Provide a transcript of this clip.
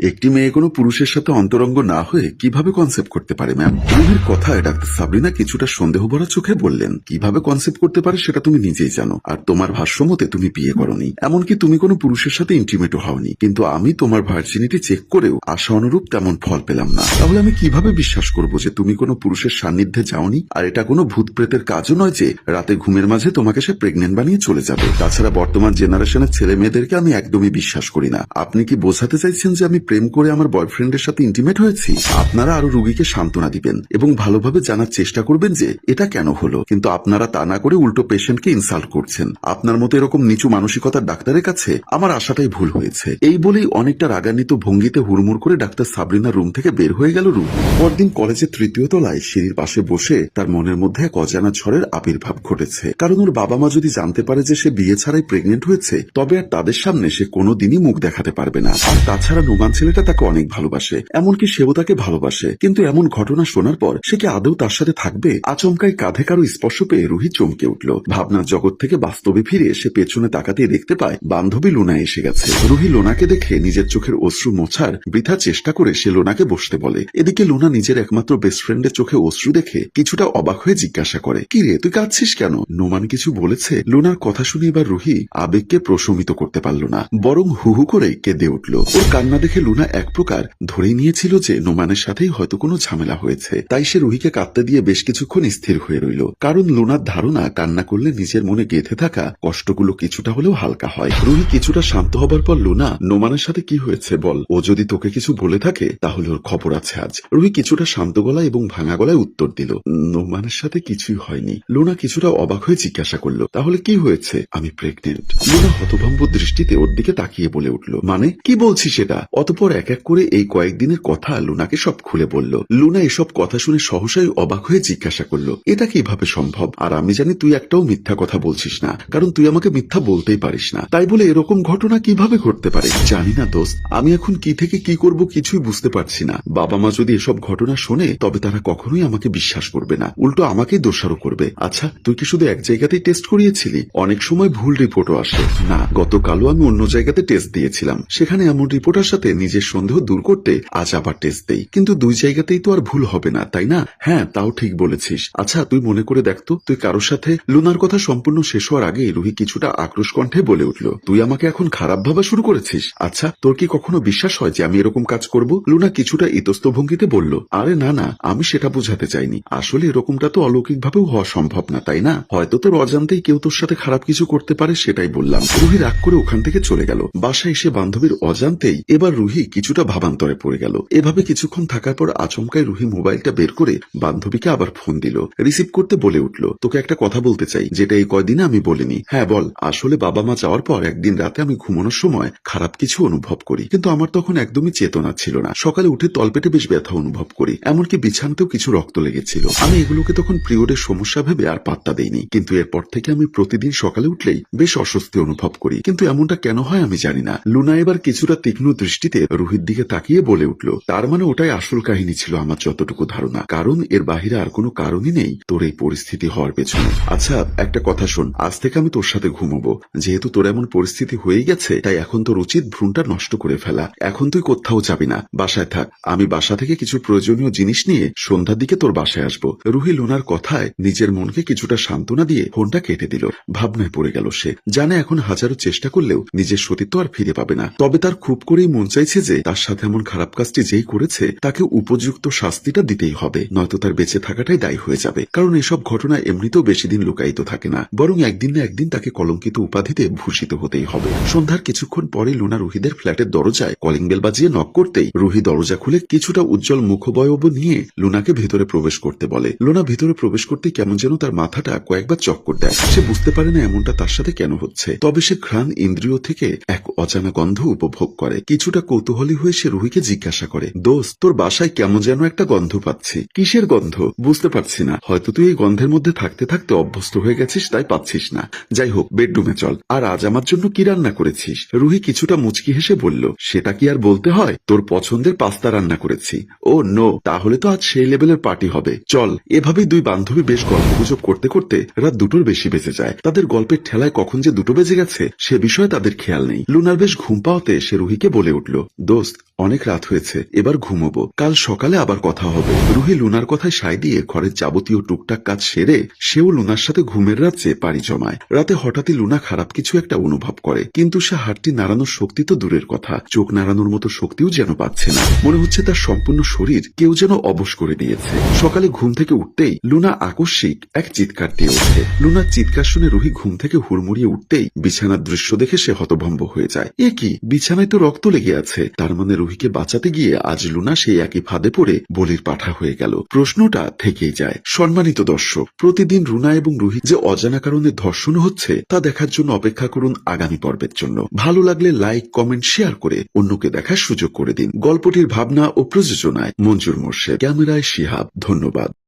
একটি মেয়ে কোনো পুরুষের সাথে অন্তরঙ্গ না হয়ে কীভাবে কনসেপ্ট করতে পারে ম্যাম কথায় ডাক্তার সাবরিনা কিছুটা সন্দেহ ভরা চোখে বললেন, কীভাবে কনসেপ্ট করতে পারে সেটা তুমি নিজেই জানো, আর তোমার ভাষ্য মতে তুমি বিয়ে করনি। এমনকি তুমি কোনো পুরুষের সাথে ইন্টিমেটও হওনি, কিন্তু আমি তোমার ভার্জিনিটি চেক করেও আশা অনুরূপ তেমন ফল পেলাম না। তাহলে আমি কীভাবে বিশ্বাস করব যে তুমি কোনো পুরুষের সান্নিধ্যে যাওনি? আর এটা কোনো ভূত প্রেতের কাজও নয় যে রাতে ঘুমের মাঝে তোমাকে সে প্রেগনেন্ট বানিয়ে চলে যাবে। তাছাড়া বর্তমান জেনারেশনের ছেলে মেয়েদেরকে আমি একদমই বিশ্বাস করি না। আপনি কি বোঝাতে চাইছেন যে আমি প্রেম করে আমার বয়ফ্রেন্ডের সাথে ইন্টিমেট হয়েছি? আপনারা আরও রুগীকে সান্ত্বনা দিবেন এবং ভালোভাবে জানার চেষ্টা করবেন যে এটা কেন হলো। কিন্তু আপনারা তা না করে উল্টো পেশেন্টকে ইনসাল্ট করছেন। আপনার মতো এরকম নিচু মানসিকতার ডাক্তারের কাছে আমার আশাটাই ভুল হয়েছে। এই বলেই অনেকটা রাগান্বিত ভঙ্গিতে হুড়মুড় করে ডাক্তার সাবরিনা রুম থেকে বের হয়ে গেল রুম। পরদিন কলেজের তৃতীয় তলায় সিঁড়ির পাশে বসে তার মনের মধ্যে এক অজানা ঝড়ের আবির্ভাব ঘটেছে। কারণ ওর বাবা মা যদি জানতে পারে যে সে বিয়ে ছাড়াই প্রেগনেন্ট হয়েছে, তবে আর তাদের সামনে সে কোনোদিনই মুখ দেখাতে পারবে না। তাছাড়া নোমান ছেলেটা তাকে অনেক ভালোবাসে, এমনকি সেও তাকে ভালোবাসে। কিন্তু এমন ঘটনা শোনার পর সে কি আদৌ তার সাথে থাকবে? আচমকাই কাঁধে কারও স্পর্শ পেয়ে রুহি চমকে উঠল। ভাবনার জগৎ থেকে বাস্তবে ফিরে সে পেছনে তাকাতে দেখতে পায়, বান্ধবী লোনা এসে গেছে। রুহি লোনাকে দেখে নিজের চোখের অশ্রু মোছার বৃথা চেষ্টা করে সে লোনাকে বসতে বলে। এদিকে লোনা নিজের একমাত্র বেস্ট ফ্রেন্ডের চোখে অশ্রু দেখে কিছুটা অবাক হয়ে জিজ্ঞাসা করে, কি রে, তুই কাঁদছিস কেন? নোমান কিছু বলেছে। লোনার কথা শুনে এবার রুহি আবেগকে প্রশমিত করতে পারল না, বরং হুহু করে কেঁদে উঠল। ওর কান্না দেখে লুনা এক প্রকার ধরেই নিয়েছিল যে নোমানের সাথেই হয়তো কোনো ঝামেলা হয়েছে। তাই সে রুহিকে কাঁদতে দিয়ে বেশ কিছুক্ষণ স্থির হয়ে রইল। কারণ লুনার ধারণা, কান্না করলে নিজের মনে গেঁথে থাকা কষ্টগুলো কিছুটা হলেও হালকা হয়। রুহি কিছুটা শান্ত হবার পর, লুনা, নোমানের সাথে কি হয়েছে বল? ও যদি তোকে কিছু বলে থাকে, তাহলে ওর খবর আছে আজ। রুহি কিছুটা শান্ত গলায় এবং ভাঙা গলায় উত্তর দিল, নোমানের সাথে কিছুই হয়নি। লুনা কিছুটা অবাক হয়ে জিজ্ঞাসা করল, তাহলে কি হয়েছে? আমি প্রেগনেন্ট লুনা হতভম্ব দৃষ্টিতে ওর দিকে তাকিয়ে বলে উঠল মানে? কি বলছি সেটা অতপর এক এক করে এই কয়েকদিনের কথা লুনাকে সব খুলে বলল। লুনা এসব কথা শুনে সহসাই অবাক হয়ে জিজ্ঞাসা করল, এটা কীভাবে সম্ভব? আর আমি জানি তুই একটাও মিথ্যা কথা বলছিস না, কারণ তুই আমাকে মিথ্যা বলতেই পারিস না। তাই বলে এরকম ঘটনা কীভাবে ঘটতে পারে? জানি না দোস্ত, আমি এখন কি থেকে কি করব কিছুই বুঝতে পারছি না। বাবা মা যদি এসব ঘটনা শোনে, তবে তারা কখনোই আমাকে বিশ্বাস করবে না। উল্টো আমাকেই দোষারোপ করবে। আচ্ছা তুই কি শুধু এক জায়গাতেই টেস্ট করিয়েছিলি? অনেক সময় ভুল রিপোর্টও আসে। না, গতকালও আমি অন্য জায়গাতে টেস্ট দিয়েছিলাম। সেখানে এমন রিপোর্টার সাথে নিজের সন্দেহ দূর করতে আজ আবার টেস্ট দেই। কিন্তু দুই জায়গাতেই তো আর ভুল হবে না, তাই না? হ্যাঁ তাও ঠিক বলেছিস। আচ্ছা তুই মনে করে দেখতো তুই কারোর সাথে? লুনার কথা সম্পূর্ণ শেষ হওয়ার আগে রুহি কিছুটা আক্রোশ কণ্ঠে বলে উঠল, তুই আমাকে এখন খারাপ ভাবা শুরু করেছিস? আচ্ছা তোর কি কখনো বিশ্বাস হয় যে আমি এরকম কাজ করব? লুনা কিছুটা ইতস্ত ভঙ্গিতে বলল, আরে না না, আমি সেটা বোঝাতে চাইনি। আসলে এরকমটা তো অলৌকিক ভাবেও হওয়া সম্ভব না, তাই না? হয়তো তোর অজান্তেই কেউ তোর সাথে খারাপ কিছু করতে পারে, সেটাই বললাম। রুহি রাগ করে ওখান থেকে চলে গেল। বাসায় এসে বান্ধবীর অজান্তেই এবার রুহি কিছুটা ভাবান্তরে পড়ে গেল। এভাবে কিছুক্ষণ থাকার পর আচমকায় রুহি মোবাইলটা বের করে বান্ধবীকে আবার ফোন দিল। রিসিভ করতে বলে উঠল, তোকে একটা কথা বলতে চাই, যেটা এই কয়দিনে আমি বলিনি। হ্যাঁ বল। আসলে বাবা মা যাওয়ার পর একদিন রাতে আমি ঘুমানোর সময় খারাপ কিছু অনুভব করি, কিন্তু আমার তখন একদমই চেতনা ছিল না। সকালে উঠে তলপেটে বেশ ব্যথা অনুভব করি, এমনকি বিছানাতেও কিছু রক্ত লেগেছিল। আমি এগুলোকে তখন পিরিয়ডের সমস্যা ভেবে আর পাত্তা দেইনি, কিন্তু এরপর থেকে আমি প্রতিদিন সকালে উঠলেই বেশ অস্বস্তি অনুভব করি। কিন্তু এমনটা কেন হয় আমি জানি না। লুনা এবার কিছুটা তীক্ষ্ণ দৃষ্টিতে রুহির দিকে তাকিয়ে বলে উঠল, তার মানে ওটাই আসল কাহিনী ছিল আমার যতটুকু ধারণা। কারণ এর বাহিরে আর কোনো কারণই নেই তোর এই পরিস্থিতি হওয়ার পেছনে। আচ্ছা একটা কথা শোন, আজ থেকে আমি তোর সাথে ঘুমাবো। যেহেতু তোর এমন পরিস্থিতি হয়ে গেছে, তাই এখন তোর উচিত ভ্রূণটা নষ্ট করে ফেলা। এখন তুই কোথাও যাবি না। বাসায় থাক। আমি বাসা থেকে কিছু প্রয়োজনীয় জিনিস নিয়ে সন্ধ্যার দিকে তোর বাসায় আসব। রুহি লোনার কথায় নিজের মনকে কিছুটা সান্ত্বনা দিয়ে ফোনটা কেটে দিল। ভাবনায় পড়ে গেল সে। জানে এখন হাজারো চেষ্টা করলেও নিজের সতীত্ব আর ফিরে পাবে না। তবে তার খুব করেই মন চাইছে যে তার সাথে এমন খারাপ কাজটি যেই করেছে, তাকে উপযুক্ত শাস্তিটা দিতেই হবে। নয়তো তার বেঁচে থাকাটাই দায়ী হয়ে যাবে। কারণ এসব ঘটনা এমনিতেও বেশি দিন লুকায়িত থাকে না। বরং একদিন না একদিন তাকে কলঙ্কিত উপাধিতে ভূষিত হতেই হবে। সন্ধ্যার কিছুক্ষণ পরে লুনা রুহিদের ফ্ল্যাটের দরজায় কলিং বেল বাজিয়ে নক করতেই রুহি দরজা খুলে কিছুটা উজ্জ্বল মুখবয়ব নিয়ে লুনাকে ভেতরে প্রবেশ করতে বলে। লুনা ভেতরে প্রবেশ করতে কেমন যেন তার মাথাটা কয়েকবার চক্কর দেয়। সে বুঝতে পারে না এমনটা তার সাথে কেন হচ্ছে। তবে সে ঘ্রাণ ইন্দ্রিয় থেকে এক অজানা গন্ধ উপভোগ করে। কিছুটা কৌতূহলী হয়ে সে রুহিকে জিজ্ঞাসা করে, দোস্ত, তোর বাসায় কেমন যেন একটা গন্ধ পাচ্ছি। কিসের গন্ধ? বুঝতে পারছি না। হয়তো তুই এই গন্ধের মধ্যে থাকতে থাকতে অভ্যস্ত হয়ে গেছিস, তাই পাচ্ছিস না। যাই হোক, বেডরুমে চল। আর আজ আমার জন্য কি রান্না করেছিস? রুহি কিছুটা মুচকি হেসে বলল, সেটা কি আর বলতে হয়? তোর পছন্দের পাস্তা রান্না করেছি। ও, নো, তাহলে তো আজ সেই লেভেলের পার্টি হবে। চল এভাবে দুই বান্ধবী বেশ গল্প গুজব করতে করতে রাত দুটোর বেশি বেঁচে যায়। তাদের গল্পের ঠেলায় কখন যে দুটো বেজে গেছে, সে বিষয়ে তাদের খেয়াল নেই। লুনার বেশ ঘুম পাওয়াতে সে রুহিকে বলে উঠল দোস্ত অনেক রাত হয়েছে, এবার ঘুমোবো। কাল সকালে আবার কথা হবে। রুহি লুনার কথায় সায় দিয়ে ঘরের যাবতীয় টুকটাক কাজ সেরে সেও লুনার সাথে ঘুমের রাজ্যে পাড়ি জমায়। রাতে হঠাৎই লুনা খারাপ কিছু একটা অনুভব করে, কিন্তু সে হাতটি নাড়ানোর শক্তি তো দূরের কথা। চোখ নাড়ানোর মতো শক্তিও যেন পাচ্ছে না। মনে হচ্ছে তার সম্পূর্ণ শরীর কেউ যেন অবশ করে দিয়েছে সকালে ঘুম থেকে উঠতেই লুনা আকস্মিক এক চিৎকার দিয়ে ওঠে। লুনার চিৎকার শুনে রুহি ঘুম থেকে হুড়মুড়িয়ে উঠতেই বিছানার দৃশ্য দেখে সে হতভম্ব হয়ে যায়। এ কি? বিছানায় তো রক্ত লেগে আছে। তার মানে রুহিকে বাঁচাতে গিয়ে আজ লুনা সেই একই ফাঁদে পড়ে বলির পাঠা হয়ে গেল। প্রশ্নটা থেকেই যায়। সম্মানিত দর্শক, প্রতিদিন রুনা এবং রুহি যে অজানা কারণে ধর্ষণ হচ্ছে, তা দেখার জন্য অপেক্ষা করুন আগামী পর্বের জন্য। ভালো লাগলে লাইক, কমেন্ট, শেয়ার করে অন্যকে দেখার সুযোগ করে দিন। গল্পটির ভাবনা ও প্রযোজনায় মঞ্জুর মোর্শেদ। ক্যামেরায় শিহাব, ধন্যবাদ।